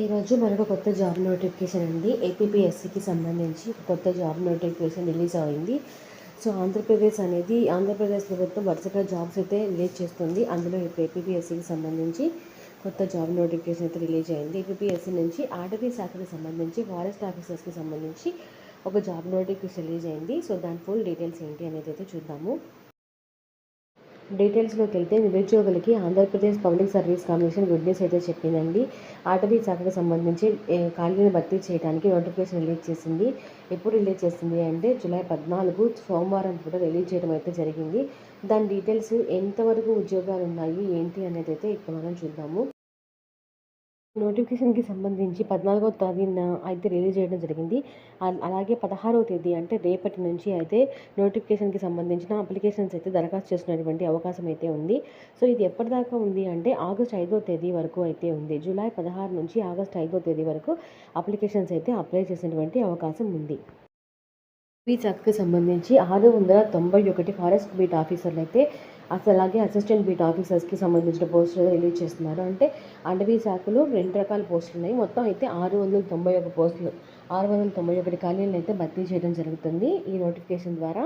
ఈరోజు మనకు కొత్త జాబ్ నోటిఫికేషన్ అండి. ఏపీపీఎస్సికి సంబంధించి కొత్త జాబ్ నోటిఫికేషన్ రిలీజ్ అయింది. సో ఆంధ్రప్రదేశ్ అనేది ఆంధ్రప్రదేశ్ ప్రభుత్వం వరుసగా జాబ్స్ అయితే రిలీజ్ చేస్తుంది. అందులో ఇప్పుడు ఏపీపీఎస్సికి సంబంధించి కొత్త జాబ్ నోటిఫికేషన్ అయితే రిలీజ్ అయింది. ఏపీపీఎస్సీ నుంచి అటవీ శాఖకి సంబంధించి ఫారెస్ట్ ఆఫీసర్స్కి సంబంధించి ఒక జాబ్ నోటిఫికేషన్ రిలీజ్ అయింది. సో దాని ఫుల్ డీటెయిల్స్ ఏంటి అనేది అయితే చూద్దాము. డీటెయిల్స్లోకి వెళ్తే నిరుద్యోగులకి Andhra Pradesh public service commission good news అయితే చెప్పిందండి. అటవీ శాఖకు సంబంధించి ఖాళీని భర్తీ చేయడానికి నోటిఫికేషన్ రిలీజ్ చేసింది. ఎప్పుడు రిలీజ్ చేసింది అంటే జూలై పద్నాలుగు సోమవారం పూట రిలీజ్ చేయడం అయితే జరిగింది. దాని డీటెయిల్స్ ఎంతవరకు ఉద్యోగాలు ఉన్నాయి ఏంటి అనేది అయితే ఇప్పుడు మనం చూద్దాము. నోటిఫికేషన్కి సంబంధించి పద్నాలుగో తేదీన అయితే రిలీజ్ చేయడం జరిగింది. అలాగే పదహారవ తేదీ అంటే రేపటి నుంచి అయితే నోటిఫికేషన్కి సంబంధించిన అప్లికేషన్స్ అయితే దరఖాస్తు చేసినటువంటి అవకాశం అయితే ఉంది. సో ఇది ఎప్పటిదాకా ఉంది అంటే ఆగస్ట్ ఐదో తేదీ వరకు అయితే ఉంది. జూలై పదహారు నుంచి ఆగస్ట్ ఐదో తేదీ వరకు అప్లికేషన్స్ అయితే అప్లై చేసినటువంటి అవకాశం ఉంది. ఈ శాఖకి సంబంధించి ఆరు వందల తొంభై ఒకటి ఫారెస్ట్ బీట్ ఆఫీసర్లు అయితే అసలు అలాగే అసిస్టెంట్ బీట్ ఆఫీసర్స్కి సంబంధించిన పోస్టులు రిలీజ్ చేస్తున్నారు. అంటే అటవీ శాఖలో రెండు రకాల పోస్టులు ఉన్నాయి. మొత్తం అయితే ఆరు వందల తొంభై ఒక పోస్టులు ఆరు వందల తొంభై ఒకటి ఖాళీలను అయితే భర్తీ చేయడం జరుగుతుంది ఈ నోటిఫికేషన్ ద్వారా.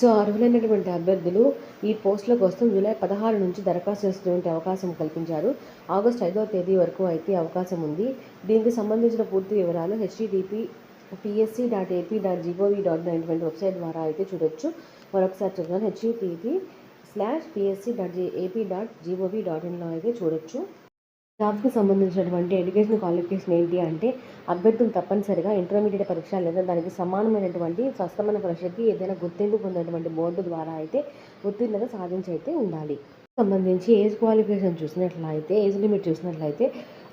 సో అర్హులైనటువంటి అభ్యర్థులు ఈ పోస్టుల కోసం జూలై పదహారు నుంచి దరఖాస్తు చేసుకునే అవకాశం కల్పించారు. ఆగస్ట్ ఐదవ తేదీ వరకు అయితే అవకాశం ఉంది. దీనికి సంబంధించిన పూర్తి వివరాలు HTTP PSC dot AP dot GOV dot అనేటువంటి వెబ్సైట్ ద్వారా అయితే చూడొచ్చు. మరొకసారి చెప్తున్నాను HTTP slash PSC dot G AP dot GOV dot ఇన్లో అయితే చూడొచ్చు. జాబ్కి సంబంధించినటువంటి ఎడ్యుకేషన్ క్వాలిఫికేషన్ ఏంటి అంటే అభ్యర్థులు తప్పనిసరిగా ఇంటర్మీడియట్ పరీక్ష లేదా దానికి సమానమైనటువంటి స్వస్థమైన పరీక్షకి ఏదైనా గుర్తింపు పొందినటువంటి బోర్డు ద్వారా అయితే ఉత్తీర్ణత సాధించి అయితే ఉండాలి. సంబంధించి ఏజ్ క్వాలిఫికేషన్ చూసినట్లయితే ఏజ్ లిమిట్ చూసినట్లయితే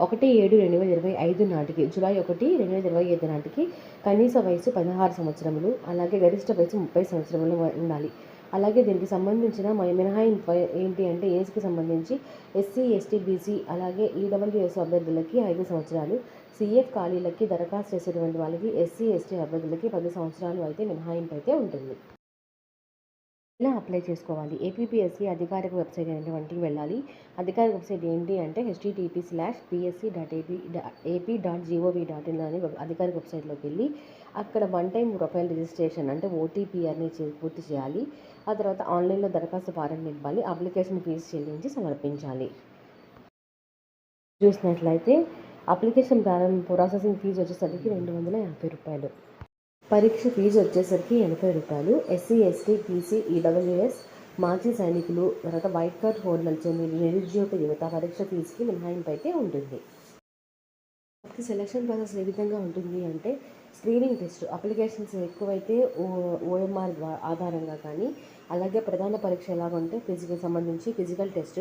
ఒకటి ఏడు రెండు వేల ఇరవై ఐదు నాటికి జూలై ఒకటి రెండు వేల ఇరవై ఐదు నాటికి కనీస వయసు పదహారు సంవత్సరములు అలాగే గరిష్ట వయసు ముప్పై సంవత్సరములు ఉండాలి. అలాగే దీనికి సంబంధించిన మినహాయింపు ఏంటి అంటే ఏజ్కి సంబంధించి ఎస్సీ ఎస్టీ బీసీ అలాగే ఈడబ్ల్యూఎస్ అభ్యర్థులకి ఐదు సంవత్సరాలు సిఎఫ్ ఖాళీలకి దరఖాస్తు చేసేటువంటి వాళ్ళకి ఎస్సీ ఎస్టీ అభ్యర్థులకి పది సంవత్సరాలు అయితే మినహాయింపు అయితే ఉంటుంది. ఎలా అప్లై చేసుకోవాలి? ఏపీపీఎస్సీ అధికారిక వెబ్సైట్ అనేటువంటికి వెళ్ళాలి. అధికారిక వెబ్సైట్ ఏంటి అంటే HTTP slash PSC dot AP AP dot GOV dot in అనే అధికారిక వెబ్సైట్లోకి వెళ్ళి అక్కడ వన్ టైం ప్రొఫైల్ రిజిస్ట్రేషన్ అంటే ఓటీపీ అని పూర్తి చేయాలి. ఆ తర్వాత ఆన్లైన్లో దరఖాస్తు ఫారం నింపాలి. అప్లికేషన్ ఫీజు చెల్లించి సమర్పించాలి. చూసినట్లయితే అప్లికేషన్ ప్రారంభ ప్రాసెసింగ్ ఫీజు వచ్చేసరికి రెండు వందల యాభై రూపాయలు. పరీక్ష ఫీజు వచ్చేసరికి ఎనభై రూపాయలు. ఎస్సీ ఎస్టీ పీసీ ఈడబ్ల్యూఎస్ మాజీ సైనికులు తర్వాత వైట్ కార్డ్ హోల్డర్స్ నిరుద్యోగ యువత పరీక్ష ఫీజుకి మినహాయింపు అయితే ఉంటుంది సెలక్షన్ ప్రాసెస్ ఏ విధంగా ఉంటుంది అంటే స్క్రీనింగ్ టెస్ట్ అప్లికేషన్స్ ఎక్కువైతే ఓ ఓఎంఆర్ ఆధారంగా కానీ అలాగే ప్రధాన పరీక్ష ఎలాగంటే ఫిజికల్ సంబంధించి ఫిజికల్ టెస్ట్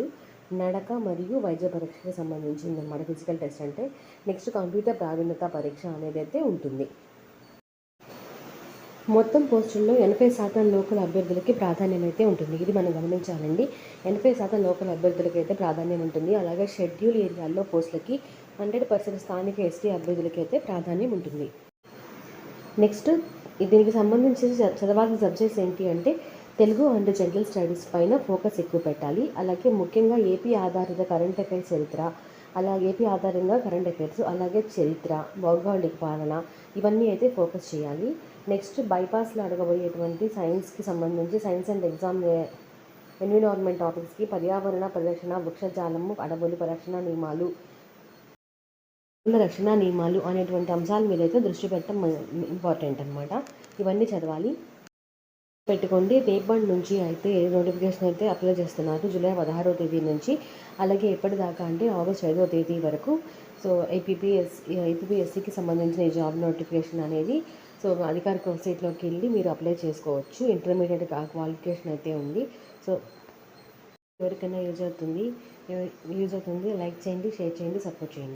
నడక మరియు వైద్య పరీక్షకు సంబంధించింది అన్నమాట ఫిజికల్ టెస్ట్ అంటే. నెక్స్ట్ కంప్యూటర్ ప్రావీణ్యత పరీక్ష అనేది అయితే ఉంటుంది. మొత్తం పోస్టుల్లో ఎనభై శాతం లోకల్ అభ్యర్థులకి ప్రాధాన్యం అయితే ఉంటుంది. ఇది మనం గమనించాలండి. ఎనభై శాతం లోకల్ అభ్యర్థులకి అయితే ప్రాధాన్యం ఉంటుంది. అలాగే షెడ్యూల్ ఏరియాల్లో పోస్టులకి హండ్రెడ్ పర్సెంట్ స్థానిక ఎస్టీ అభ్యర్థులకి అయితే ప్రాధాన్యం ఉంటుంది. నెక్స్ట్ దీనికి సంబంధించి చదవాల్సిన సబ్జెక్ట్స్ ఏంటి అంటే తెలుగు అండ్ జనరల్ స్టడీస్ పైన ఫోకస్ ఎక్కువ పెట్టాలి. అలాగే ముఖ్యంగా ఏపీ ఆధారిత కరెంట్ అఫైర్స్ చరిత్ర అలాగే ఏపీ ఆధారంగా కరెంట్ అఫైర్స్ అలాగే చరిత్ర భౌగోళిక పాలన ఇవన్నీ అయితే ఫోకస్ చేయాలి. నెక్స్ట్ బైపాస్లో అడగబోయేటువంటి సైన్స్కి సంబంధించి సైన్స్ అండ్ ఎగ్జామ్ ఎన్విరాన్మెంట్ టాపిక్స్కి పర్యావరణ పరిరక్షణ వృక్షజాలము అడవులు పరిరక్షణ నియమాలు రక్షణ నియమాలు అనేటువంటి అంశాల మీద అయితే దృష్టి పెట్టడం ఇంపార్టెంట్ అనమాట ఇవన్నీ చదవాలి. పెట్టుకోండి. రేపటి నుంచి అయితే నోటిఫికేషన్ అయితే అప్లై చేస్తున్నారు జూలై పదహారో తేదీ నుంచి. అలాగే ఎప్పటిదాకా అంటే ఆగస్ట్ ఐదో తేదీ వరకు. సో ఏపీపీఎస్ ఏపీపీఎస్సికి సంబంధించిన ఈ జాబ్ నోటిఫికేషన్ అనేది సో అధికారిక వెబ్సైట్లోకి వెళ్ళి మీరు అప్లై చేసుకోవచ్చు. ఇంటర్మీడియట్ క్వాలిఫికేషన్ అయితే ఉంది. సో ఎవరికైనా యూజ్ అవుతుంది యూజ్ అవుతుంది లైక్ చేయండి షేర్ చేయండి సపోర్ట్ చేయండి.